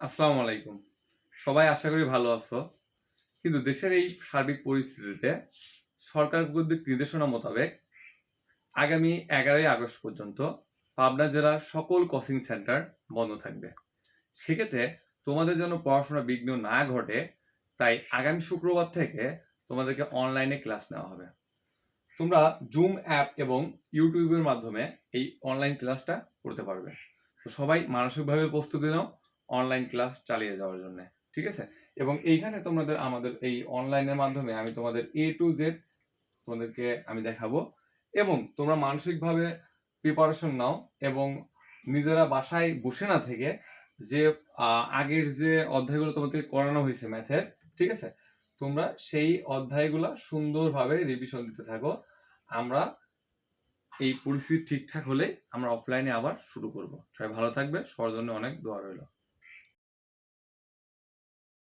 আসসালামু আলাইকুম। সবাই আশা করি ভালো আছো। কিন্তু দেশের এই সার্বিক পরিস্থিতিতে সরকার কর্তৃক নির্দেশনা মোতাবেক আগামী এগারোই আগস্ট পর্যন্ত পাবনা জেলার সকল কোচিং সেন্টার বন্ধ থাকবে। সেক্ষেত্রে তোমাদের জন্য পড়াশোনা বিঘ্ন না ঘটে, তাই আগামী শুক্রবার থেকে তোমাদেরকে অনলাইনে ক্লাস নেওয়া হবে। তোমরা জুম অ্যাপ এবং ইউটিউবের মাধ্যমে এই অনলাইন ক্লাসটা করতে পারবে। তো সবাই মানসিকভাবে প্রস্তুতি নাও। অনলাইন ক্লাস চালিয়ে যাওয়ার জন্য, ঠিক আছে? এবং এইখানে তোমাদের আমাদের এই অনলাইনের মাধ্যমে আমি তোমাদের এ টু জেড তোমাদেরকে আমি দেখাবো। এবং তোমরা মানসিকভাবে প্রিপারেশন নাও এবং নিজেরা বাসায় বসে না থেকে যে আগের যে অধ্যায়গুলো তোমাদের করানো হয়েছে ম্যাথের ঠিক আছে? তোমরা সেই অধ্যায়গুলো সুন্দরভাবে রিভিশন দিতে থাকো। আমরা এই পরিস্থিতি ঠিকঠাক হলে আমরা অফলাইনে আবার শুরু করব। সবাই ভালো থাকবে। সবার জন্য অনেক দোয়া রইল।